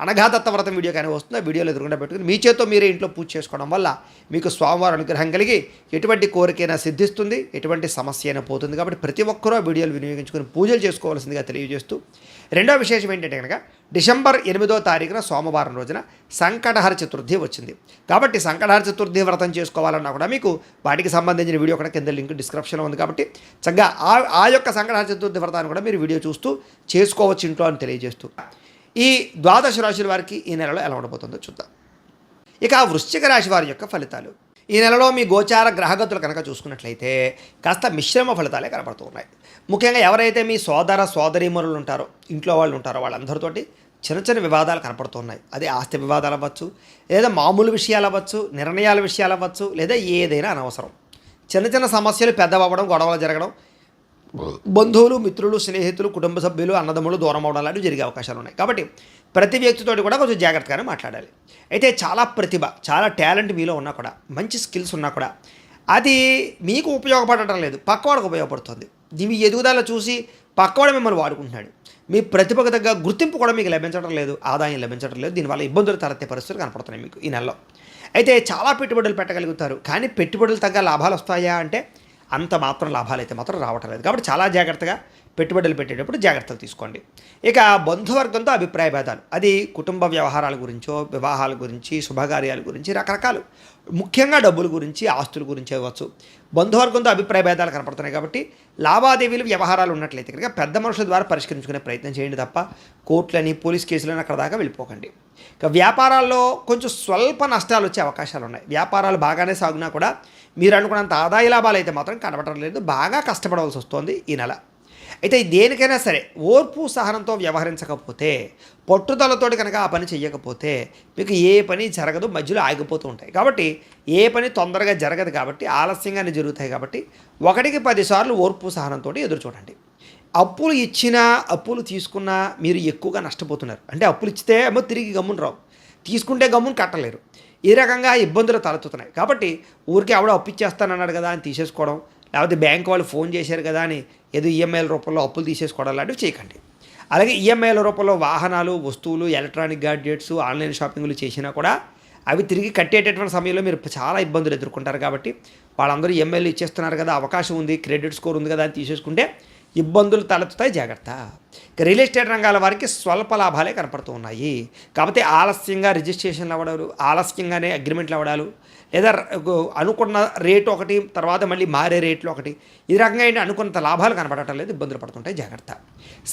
అనఘాదత్త వ్రతం వీడియో కానీ వస్తుంది ఆ వీడియోలు ఎదురుకుండా పెట్టుకుని మీ చేతో మీరే ఇంట్లో పూజ చేసుకోవడం వల్ల మీకు స్వామివారి అనుగ్రహం కలిగి ఎటువంటి కోరికైనా సిద్ధిస్తుంది ఎటువంటి సమస్య అయినా పోతుంది. కాబట్టి ప్రతి ఒక్కరూ ఆ వీడియోలు వినియోగించుకుని పూజలు చేసుకోవాల్సిందిగా తెలియజేస్తూ రెండో విశేషం ఏంటంటే కనుక డిసెంబర్ ఎనిమిదో తారీఖున సోమవారం రోజున సంకటహర చతుర్థి వచ్చింది. కాబట్టి సంకటహర చతుర్థి వ్రతం చేసుకోవాలన్నా కూడా మీకు వాటికి సంబంధించిన వీడియో కూడా కింద లింక్ డిస్క్రిప్షన్లో ఉంది కాబట్టి చక్కగా ఆ ఆ యొక్క సంకటహర చతుర్థి వ్రతాన్ని కూడా మీరు వీడియో చూస్తూ చేసుకోవచ్చు ఇంట్లో అని తెలియజేస్తూ. ఈ ద్వాదశ రాశుల వారికి ఈ నెలలో ఎలా ఉండబోతుందో చూద్దాం. ఇక ఆ వృశ్చిక రాశి వారి యొక్క ఫలితాలు. ఈ నెలలో మీ గోచార గ్రహగతులు కనుక చూసుకున్నట్లయితే కాస్త మిశ్రమ ఫలితాలే కనపడుతూ ఉన్నాయి. ముఖ్యంగా ఎవరైతే మీ సోదర సోదరీమరులు ఉంటారో ఇంట్లో వాళ్ళు ఉంటారో వాళ్ళందరితోటి చిన్న చిన్న వివాదాలు కనపడుతున్నాయి అదే ఆస్తి వివాదాలు అవ్వచ్చు లేదా మామూలు విషయాలు అవ్వచ్చు నిర్ణయాల విషయాలు అవ్వచ్చు లేదా ఏదైనా అనవసరం. చిన్న చిన్న సమస్యలు పెద్దవవ్వడం గొడవలు జరగడం బంధువులు మిత్రులు స్నేహితులు కుటుంబ సభ్యులు అన్నదమ్ములు దూరం అవడం లాంటివి జరిగే అవకాశాలు ఉన్నాయి. కాబట్టి ప్రతి వ్యక్తితోటి కూడా కొంచెం జాగ్రత్తగానే మాట్లాడాలి. అయితే చాలా ప్రతిభ చాలా టాలెంట్ మీలో ఉన్నా కూడా మంచి స్కిల్స్ ఉన్నా కూడా అది మీకు ఉపయోగపడటం లేదు. పక్కవాడికి ఉపయోగపడుతుంది. మీ ఎదుగుదల చూసి పక్కవాడు మిమ్మల్ని వాడుకుంటున్నాడు. మీ ప్రతిభకు తగ్గ గుర్తింపు కూడా మీకు లభించడం లేదు. ఆదాయం లభించడం లేదు. దీనివల్ల ఇబ్బందులు తలెత్తే పరిస్థితులు కనపడుతున్నాయి మీకు ఈ నెలలో. అయితే చాలా పెట్టుబడులు పెట్టగలుగుతారు. కానీ పెట్టుబడులు తగ్గ లాభాలు వస్తాయా అంటే అంత మాత్రం లాభాలు అయితే మాత్రం రావటం లేదు. కాబట్టి చాలా జాగ్రత్తగా పెట్టుబడులు పెట్టేటప్పుడు జాగ్రత్తలు తీసుకోండి. ఇక బంధువర్గంతో అభిప్రాయ భేదాలు. అది కుటుంబ వ్యవహారాల గురించో వివాహాల గురించి శుభకార్యాల గురించి రకరకాలు. ముఖ్యంగా డబ్బుల గురించి ఆస్తుల గురించి అవ్వచ్చు. బంధువర్గంతో అభిప్రాయ భేదాలు కనపడుతున్నాయి కాబట్టి లావాదేవీలు వ్యవహారాలు ఉన్నట్లయితే కనుక పెద్ద మనుషుల ద్వారా పరిష్కరించుకునే ప్రయత్నం చేయండి తప్ప కోర్టులని పోలీస్ కేసులని అక్కడ దాకా వెళ్ళిపోకండి. ఇక వ్యాపారాల్లో కొంచెం స్వల్ప నష్టాలు వచ్చే అవకాశాలు ఉన్నాయి. వ్యాపారాలు బాగానే సాగునా కూడా మీరు అనుకున్నంత ఆదాయ లాభాలు అయితే మాత్రం కనబడటం లేదు బాగా కష్టపడవలసి వస్తుంది ఈ నెల. అయితే దేనికైనా సరే ఓర్పు సహనంతో వ్యవహరించకపోతే పట్టుదలతోటి కనుక ఆ పని చేయకపోతే మీకు ఏ పని జరగదు మధ్యలో ఆగిపోతూ ఉంటాయి. కాబట్టి ఏ పని తొందరగా జరగదు కాబట్టి ఆలస్యంగానే జరుగుతాయి కాబట్టి ఒకటికి పదిసార్లు ఓర్పు సహనంతో ఎదురు చూడండి. అప్పులు ఇచ్చినా అప్పులు తీసుకున్నా మీరు ఎక్కువగా నష్టపోతున్నారు. అంటే అప్పులు ఇచ్చితే ఏమో తిరిగి గమ్మును రావు. తీసుకుంటే గమ్మును కట్టలేరు. ఈ రకంగా ఇబ్బందులు తలెత్తుతున్నాయి. కాబట్టి ఊరికే ఆవిడ అప్పిచ్చేస్తానన్నాడు కదా అని తీసేసుకోవడం లేకపోతే బ్యాంక్ వాళ్ళు ఫోన్ చేశారు కదా అని ఏదో ఈఎంఐల రూపంలో అప్పులు తీసేసుకోవడం లాంటివి చేయకండి. అలాగే ఈఎంఐల రూపంలో వాహనాలు వస్తువులు ఎలక్ట్రానిక్ గాడ్జెట్స్ ఆన్లైన్ షాపింగ్లు చేసినా కూడా అవి తిరిగి కట్టేటటువంటి సమయంలో మీరు చాలా ఇబ్బందులు ఎదుర్కొంటారు కాబట్టి వాళ్ళందరూ ఈఎంఐలు ఇచ్చేస్తున్నారు కదా అవకాశం ఉంది క్రెడిట్ స్కోర్ ఉంది కదా అని తీసేసుకుంటే ఇబ్బందులు తలెత్తుతాయి జాగ్రత్త. ఇక రియల్ ఎస్టేట్ రంగాల వారికి స్వల్ప లాభాలే కనపడుతూ ఉన్నాయి. కాకపోతే ఆలస్యంగా రిజిస్ట్రేషన్లు అవ్వడాలు ఆలస్యంగానే అగ్రిమెంట్లు అవ్వడాలు లేదా అనుకున్న రేటు ఒకటి తర్వాత మళ్ళీ మారే రేట్లు ఒకటి ఈ రకంగా ఏంటి అనుకున్నంత లాభాలు కనపడటం లేదు ఇబ్బందులు పడుతుంటాయి జాగ్రత్త.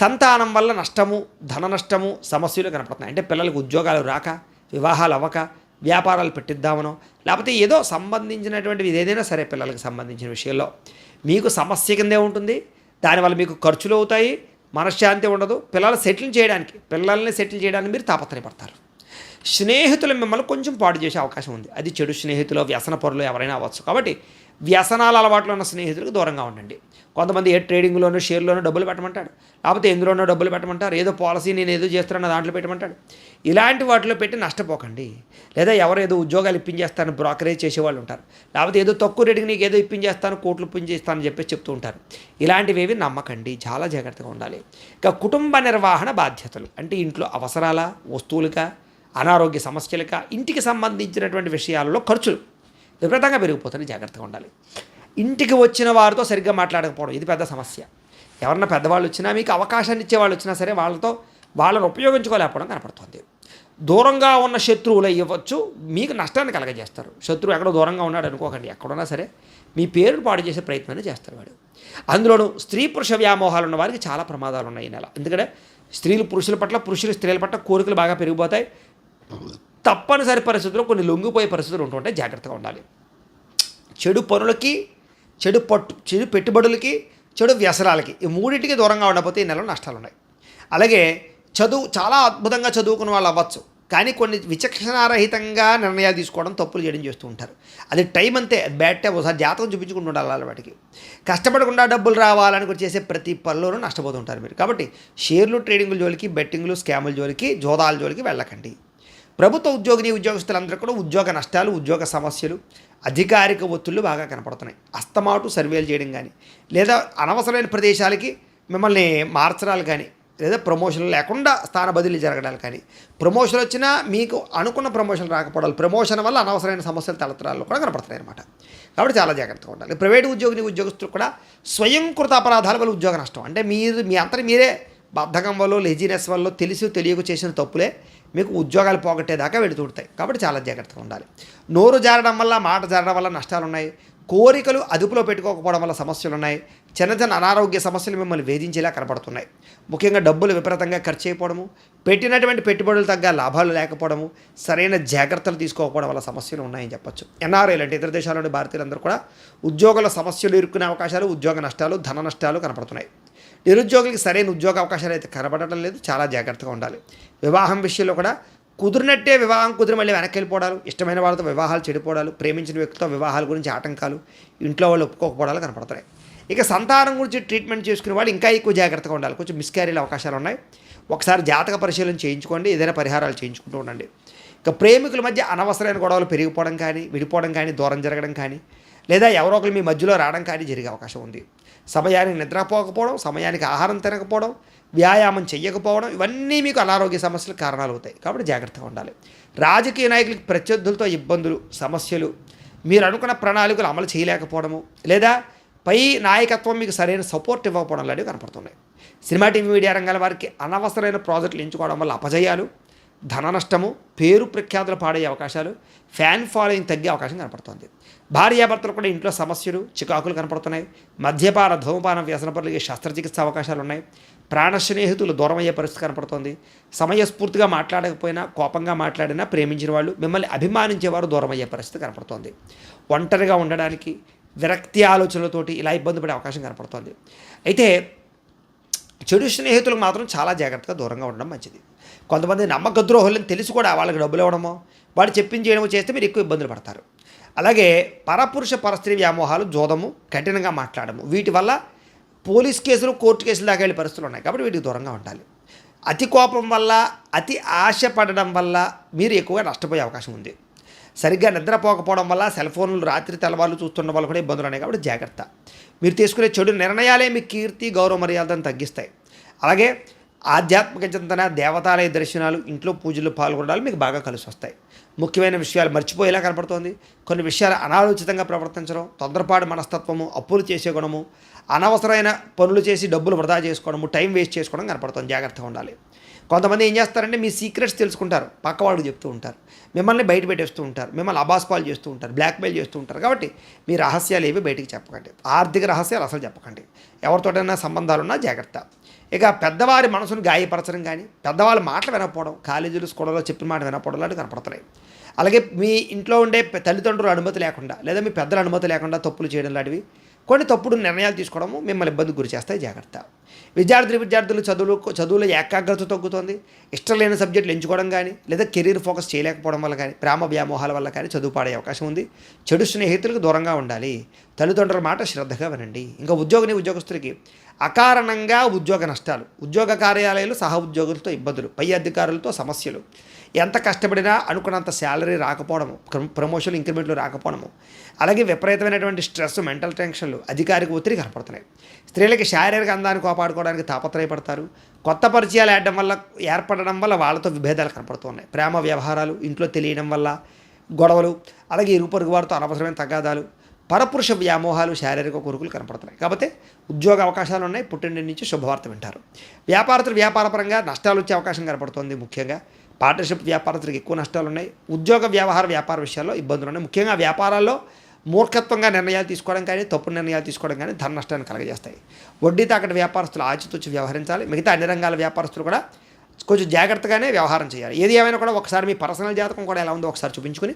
సంతానం వల్ల నష్టము ధన నష్టము సమస్యలు కనపడుతున్నాయి. అంటే పిల్లలకు ఉద్యోగాలు రాక వివాహాలు అవ్వక వ్యాపారాలు పెట్టిద్దామనో లేకపోతే ఏదో సంబంధించినటువంటివి ఏదైనా సరే పిల్లలకు సంబంధించిన విషయంలో మీకు సమస్య కిందే ఉంటుంది దానివల్ల మీకు ఖర్చులు అవుతాయి మనశ్శాంతి ఉండదు. పిల్లలు సెటిల్ చేయడానికి పిల్లల్ని సెటిల్ చేయడానికి మీరు తాపత్రయపడతారు. స్నేహితులు మిమ్మల్ని కొంచెం పాడు చేసే అవకాశం ఉంది. అది చెడు స్నేహితులు వ్యసన పరులు ఎవరైనా అవ్వచ్చు. కాబట్టి వ్యసనాల అలవాట్లు ఉన్న స్నేహితులకు దూరంగా ఉండండి. కొంతమంది ఏ ట్రేడింగ్లోనో షేర్లోనో డబ్బులు పెట్టమంటాడు. లేకపోతే ఎందులోనో డబ్బులు పెట్టమంటారు. ఏదో పాలసీ నేను ఏదో చేస్తున్నా దాంట్లో పెట్టమంటాడు. ఇలాంటి వాటిలో పెట్టి నష్టపోకండి. లేదా ఎవరు ఏదో ఉద్యోగాలు ఇప్పించేస్తాను బ్రోకరేజ్ చేసేవాళ్ళు ఉంటారు. లేకపోతే ఏదో తక్కువ రేటుకి నీకు ఏదో ఇప్పించేస్తాను కోట్లు ఇప్పించేస్తానని చెప్పేసి చెప్తూ ఉంటారు. ఇలాంటివి ఏవి నమ్మకండి. చాలా జాగ్రత్తగా ఉండాలి. ఇక కుటుంబ నిర్వహణ బాధ్యతలు. అంటే ఇంట్లో అవసరాల వస్తువులుగా అనారోగ్య సమస్యలక ఇంటికి సంబంధించినటువంటి విషయాలలో ఖర్చులు విపరీతంగా పెరిగిపోతుంది జాగ్రత్తగా ఉండాలి. ఇంటికి వచ్చిన వారితో సరిగ్గా మాట్లాడకపోవడం ఇది పెద్ద సమస్య. ఎవరన్నా పెద్దవాళ్ళు వచ్చినా మీకు అవకాశాన్ని ఇచ్చే వాళ్ళు వచ్చినా సరే వాళ్ళతో వాళ్ళని ఉపయోగించుకోలేకపోవడం కనపడుతుంది. దూరంగా ఉన్న శత్రువులు ఇవ్వచ్చు మీకు నష్టాన్ని కలగజేస్తారు. శత్రువు ఎక్కడో దూరంగా ఉన్నాడు అనుకోకండి ఎక్కడున్నా సరే మీ పేరును పాడు చేసే ప్రయత్నాన్ని చేస్తారు వాడు. అందులోనూ స్త్రీ పురుష వ్యామోహాలు ఉన్న వారికి చాలా ప్రమాదాలు ఉన్నాయి ఈ నెల. ఎందుకంటే స్త్రీలు పురుషుల పట్ల పురుషులు స్త్రీల పట్ల కోరికలు బాగా పెరిగిపోతాయి. తప్పనిసరి పరిస్థితుల్లో కొన్ని లొంగిపోయే పరిస్థితులు ఉంటుంటే జాగ్రత్తగా ఉండాలి. చెడు పనులకి చెడు పట్టు చెడు పెట్టుబడులకి చెడు వ్యసనాలకి ఈ మూడింటికి దూరంగా ఉండకపోతే ఈ నెలలో నష్టాలు ఉన్నాయి అలాగే చదువు చాలా అద్భుతంగా చదువుకున్న వాళ్ళు అవ్వచ్చు. కానీ కొన్ని విచక్షణారహితంగా నిర్ణయాలు తీసుకోవడం తప్పులు చేయడం చేస్తూ ఉంటారు. అది టైం అంతే బ్యాడ్ టైం ఒకసారి జాతకం చూపించుకుంటూ ఉండాలి వాళ్ళ వాటికి. కష్టపడకుండా డబ్బులు రావాలని కూడా చేసే ప్రతి పనిలోనూ నష్టపోతుంటారు మీరు. కాబట్టి షేర్లు ట్రేడింగ్ల జోలికి బెట్టింగ్లు స్కాముల జోలికి జోదాల జోలికి వెళ్ళకండి. ప్రభుత్వ ఉద్యోగిని ఉద్యోగస్తులందరూ కూడా ఉద్యోగ నష్టాలు ఉద్యోగ సమస్యలు అధికారిక ఒత్తిళ్ళు బాగా కనపడుతున్నాయి. అస్తమాటు సర్వేలు చేయడం కానీ లేదా అనవసరమైన ప్రదేశాలకి మిమ్మల్ని మార్చడాలు కానీ లేదా ప్రమోషన్లు లేకుండా స్థాన బదిలీ జరగడాలు కానీ ప్రమోషన్ వచ్చినా మీకు అనుకున్న ప్రమోషన్ రాకపోవడాలు ప్రమోషన్ వల్ల అనవసరమైన సమస్యలు తలతరాలు కూడా కనపడుతున్నాయి అనమాట కాబట్టి చాలా జాగ్రత్తగా ఉండాలి. ప్రైవేటు ఉద్యోగిని ఉద్యోగస్తులు కూడా స్వయంకృత అపరాధాల వల్ల ఉద్యోగ నష్టం. అంటే మీరు మీ అంతా మీరే బద్ధకం వల్ల లెజినెస్ వల్ల తెలిసి తెలియక చేసిన తప్పులే. మీకు ఉద్యోగాలు పోగొట్టేదాకా వెళుతుంటాయి కాబట్టి చాలా జాగ్రత్తగా ఉండాలి. నోరు జారడం వల్ల మాట జారడం వల్ల నష్టాలు ఉన్నాయి కోరికలు అదుపులో పెట్టుకోకపోవడం వల్ల సమస్యలు ఉన్నాయి చిన్న చిన్న అనారోగ్య సమస్యలు మిమ్మల్ని వేధించేలా కనపడుతున్నాయి. ముఖ్యంగా డబ్బులు విపరీతంగా ఖర్చు అయిపోవడము పెట్టినటువంటి పెట్టుబడులు తగ్గ లాభాలు లేకపోవడము సరైన జాగ్రత్తలు తీసుకోకపోవడం వల్ల సమస్యలు ఉన్నాయని చెప్పొచ్చు. ఎన్ఆర్ఐలు అంటే ఇతర దేశాల్లోని భారతీయులందరూ కూడా ఉద్యోగుల సమస్యలు ఇరుక్కునే అవకాశాలు ఉద్యోగ నష్టాలు ధన నష్టాలు కనపడుతున్నాయి. నిరుద్యోగులకి సరైన ఉద్యోగ అవకాశాలు అయితే కనబడటం లేదు. చాలా జాగ్రత్తగా ఉండాలి. వివాహం విషయంలో కూడా కుదిరినట్టే వివాహం కుదిరి మళ్ళీ వెనక్కి వెళ్ళిపోవడాలు ఇష్టమైన వాళ్ళతో వివాహాలు చెడిపోవడాలు ప్రేమించిన వ్యక్తితో వివాహాల గురించి ఆటంకాలు ఇంట్లో వాళ్ళు ఒప్పుకోకపోవడాలు కనపడుతున్నాయి ఇక సంతానం గురించి ట్రీట్మెంట్ చేసుకునే వాళ్ళు ఇంకా ఎక్కువ జాగ్రత్తగా ఉండాలి. కొంచెం మిస్క్యారీల అవకాశాలు ఉన్నాయి. ఒకసారి జాతక పరిశీలన చేయించుకోండి. ఏదైనా పరిహారాలు చేయించుకుంటూ ఉండండి. ఇక ప్రేమికుల మధ్య అనవసరమైన గొడవలు పెరిగిపోవడం కానీ విడిపోవడం కానీ దూరం జరగడం కానీ లేదా ఎవరో ఒకరు మీ మధ్యలో రావడం కానీ జరిగే అవకాశం ఉంది. సమయానికి నిద్రపోకపోవడం సమయానికి ఆహారం తినకపోవడం వ్యాయామం చెయ్యకపోవడం ఇవన్నీ మీకు అనారోగ్య సమస్యలకు కారణాలు అవుతాయి కాబట్టి జాగ్రత్తగా ఉండాలి. రాజకీయ నాయకులకి ప్రత్యర్థులతో ఇబ్బందులు సమస్యలు మీరు అనుకున్న ప్రణాళికలు అమలు చేయలేకపోవడము లేదా పై నాయకత్వం మీకు సరైన సపోర్ట్ ఇవ్వకపోవడం లాంటివి కనపడుతున్నాయి. సినిమా టీవీ మీడియా రంగాల వారికి అనవసరమైన ప్రాజెక్టులు ఎంచుకోవడం వల్ల అపజయాలు ధన నష్టము పేరు ప్రఖ్యాతులు పాడయ్యే అవకాశాలు ఫ్యాన్ ఫాలోయింగ్ తగ్గే అవకాశం కనపడుతుంది. భార్యాభర్తలు కూడా ఇంట్లో సమస్యలు చికాకులు కనపడుతున్నాయి. మద్యపాన ధూమపాన వ్యసనపరులకి శస్త్రచికిత్స అవకాశాలు ఉన్నాయి. ప్రాణ స్నేహితులు దూరం అయ్యే పరిస్థితి కనపడుతోంది. సమయస్ఫూర్తిగా మాట్లాడకపోయినా కోపంగా మాట్లాడినా ప్రేమించిన వాళ్ళు మిమ్మల్ని అభిమానించేవారు దూరం అయ్యే పరిస్థితి కనపడుతోంది. ఒంటరిగా ఉండడానికి విరక్తి ఆలోచనలతోటి ఇలా ఇబ్బంది పడే అవకాశం కనపడుతోంది. అయితే చెడు స్నేహితులకు మాత్రం చాలా జాగ్రత్తగా దూరంగా ఉండడం మంచిది. కొంతమంది నమ్మక ద్రోహులను తెలిసి కూడా వాళ్ళకి డబ్బులు ఇవ్వడమో వాడు చెప్పించేయడమో చేస్తే మీరు ఎక్కువ ఇబ్బందులు పడతారు. అలాగే పరపురుష పరస్త్రీ వ్యామోహాలు జోదము కఠినంగా మాట్లాడము. వీటి వల్ల పోలీస్ కేసులు కోర్టు కేసులు దాకా వెళ్ళే పరిస్థితులు ఉన్నాయి. కాబట్టి వీటికి దూరంగా ఉండాలి. అతి కోపం వల్ల అతి ఆశ పడడం వల్ల మీరు ఎక్కువగా నష్టపోయే అవకాశం ఉంది. సరిగ్గా నిద్రపోకపోవడం వల్ల సెల్ ఫోన్లు రాత్రి తెల్లవాళ్ళు చూస్తున్న వాళ్ళు కూడా ఇబ్బందులు ఉన్నాయి. కాబట్టి జాగ్రత్త. మీరు తీసుకునే చెడు నిర్ణయాలే మీ కీర్తి గౌరవ మర్యాదను తగ్గిస్తాయి. అలాగే ఆధ్యాత్మిక చింతన దేవతాలయ దర్శనాలు ఇంట్లో పూజలు పాల్గొనడాలు మీకు బాగా కలిసి వస్తాయి. ముఖ్యమైన విషయాలు మర్చిపోయేలా కనపడుతోంది. కొన్ని విషయాలు అనాలోచితంగా ప్రవర్తించడం తొందరపాటు మనస్తత్వము అప్పులు చేసే గుణము అనవసరమైన పనులు చేసి డబ్బులు వృధా చేసుకోవడము టైం వేస్ట్ చేసుకోవడం కనపడుతుంది. జాగ్రత్తగా ఉండాలి. కొంతమంది ఏం చేస్తారంటే మీ సీక్రెట్స్ తెలుసుకుంటారు. పక్కవాడు చెప్తూ ఉంటారు. మిమ్మల్ని బయట పెట్టేస్తూ ఉంటారు. మిమ్మల్ని అబాస్పాలు చేస్తూ ఉంటారు. బ్లాక్మెయిల్ చేస్తూ ఉంటారు. కాబట్టి మీ రహస్యాలు ఏవి బయటికి చెప్పకండి. ఆర్థిక రహస్యాలు అసలు చెప్పకండి. ఎవరితోటైనా సంబంధాలున్నా జాగ్రత్త. ఇక పెద్దవారి మనసును గాయపరచడం కానీ పెద్దవాళ్ళ మాటలు వినకపోవడం కాలేజీలు స్కూళ్ళలో చెప్పిన మాట వినకపోవడం లాంటివి కనపడుతున్నాయి అలాగే మీ ఇంట్లో ఉండే తల్లిదండ్రుల అనుమతి లేకుండా లేదా మీ పెద్దల అనుమతి లేకుండా తప్పులు చేయడం లాంటివి కొన్ని తప్పుడు నిర్ణయాలు తీసుకోవడము మిమ్మల్ని ఇబ్బందికి గురి చేస్తాయి. జాగ్రత్త. విద్యార్థులు విద్యార్థులు చదువులు చదువులో ఏకాగ్రత తగ్గుతుంది. ఇష్టం లేని సబ్జెక్టులు ఎంచుకోవడం కానీ లేదా కెరీర్ ఫోకస్ చేయలేకపోవడం వల్ల కానీ ప్రేమ వ్యామోహాల వల్ల కానీ చదువు పాడే అవకాశం ఉంది. చెడు స్నేహితులకు దూరంగా ఉండాలి. తల్లిదండ్రుల మాట శ్రద్ధగా వినండి. ఇంకా ఉద్యోగిని ఉద్యోగస్తులకి అకారణంగా ఉద్యోగ నష్టాలు ఉద్యోగ కార్యాలయాలు సహ ఉద్యోగులతో ఇబ్బందులు పై అధికారులతో సమస్యలు. ఎంత కష్టపడినా అనుకున్నంత శాలరీ రాకపోవడము ప్రమోషన్లు ఇంక్రిమెంట్లు రాకపోవడము. అలాగే విపరీతమైనటువంటి స్ట్రెస్ మెంటల్ టెన్షన్లు అధికారిక ఒత్తిడి కనపడుతున్నాయి. స్త్రీలకి శారీరక అందాన్ని కాపాడుకోవడానికి తాపత్రయపడతారు. కొత్త పరిచయాలు ఏడడం వల్ల ఏర్పడడం వల్ల వాళ్ళతో విభేదాలు కనపడుతున్నాయి. ప్రేమ వ్యవహారాలు ఇంట్లో తెలియడం వల్ల గొడవలు అలాగే ఇరుగు పొరుగు వారితో అనవసరమైన తగాదాలు పరపురుష వ్యామోహాలు శారీరక కొరుకులు కనపడుతున్నాయి. కాబట్టి ఉద్యోగ అవకాశాలు ఉన్నాయి. పుట్టింటి నుంచి శుభవార్త వింటారు. వ్యాపారస్తులు వ్యాపారపరంగా నష్టాలు వచ్చే అవకాశం కనపడుతుంది ముఖ్యంగా. పార్ట్నర్షిప్ వ్యాపారస్తులకు ఎక్కువ నష్టాలు ఉన్నాయి ఉద్యోగ వ్యవహార వ్యాపార విషయాల్లో ఇబ్బందులు ఉన్నాయి ముఖ్యంగా వ్యాపారాల్లో మూర్ఖత్వంగా నిర్ణయాలు తీసుకోవడం కానీ తప్పు నిర్ణయాలు తీసుకోవడం కానీ ధన నష్టాన్ని కలగజేస్తాయి. వడ్డీ తాకటి వ్యాపారస్తులు ఆచితూచి వ్యవహరించాలి. మిగతా అన్ని రంగాల వ్యాపారస్తులు కూడా కొంచెం జాగ్రత్తగానే వ్యవహారం చేయాలి. ఏది ఏమైనా కూడా ఒకసారి మీ పర్సనల్ జాతకం కూడా ఎలా ఉందో ఒకసారి చూపించుకుని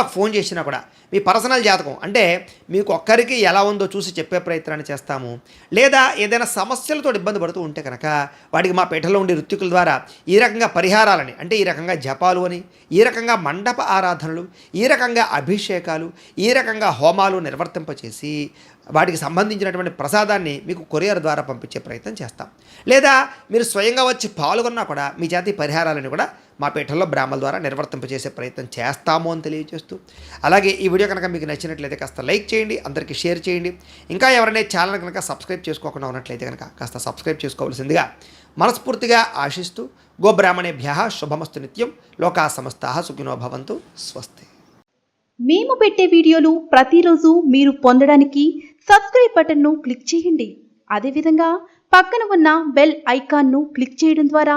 మాకు ఫోన్ చేసినా కూడా మీ పర్సనల్ జాతకం అంటే మీకు ఒక్కరికి ఎలా ఉందో చూసి చెప్పే ప్రయత్నాన్ని చేస్తాము. లేదా ఏదైనా సమస్యలతో ఇబ్బంది పడుతూ ఉంటే కనుక వాటికి మా పీఠలో ఉండే ఋత్వికుల ద్వారా ఈ రకంగా పరిహారాలని అంటే ఈ రకంగా జపాలు అని ఈ రకంగా మండప ఆరాధనలు ఈ రకంగా అభిషేకాలు ఈ రకంగా హోమాలు నిర్వర్తింపచేసి వాటికి సంబంధించినటువంటి ప్రసాదాన్ని మీకు కొరియర్ ద్వారా పంపించే ప్రయత్నం చేస్తాం. లేదా మీరు స్వయంగా వచ్చి పాల్గొన్నా కూడా మీ జాతి పరిహారాలను కూడా మా పీఠంలో బ్రాహ్మల ద్వారా నిర్వర్తింపజేసే ప్రయత్నం చేస్తాము అని తెలియజేస్తూ. అలాగే ఈ వీడియో కనుక మీకు నచ్చినట్లయితే కాస్త లైక్ చేయండి అందరికీ షేర్ చేయండి. ఇంకా ఎవరైనా ఛానల్ కనుక సబ్స్క్రైబ్ చేసుకోకుండా ఉన్నట్లయితే కనుక కాస్త సబ్స్క్రైబ్ చేసుకోవాల్సిందిగా మనస్ఫూర్తిగా ఆశిస్తూ గోబ్రాహ్మణేభ్య శుభమస్తు నిత్యం లోకా సమస్త సుఖినో భవంతు స్వస్తి. మేము పెట్టే వీడియోలు ప్రతిరోజు మీరు పొందడానికి సబ్స్క్రైబ్ బటన్ను క్లిక్ చేయండి. అదేవిధంగా పక్కన ఉన్న బెల్ ఐకాన్ను క్లిక్ చేయడం ద్వారా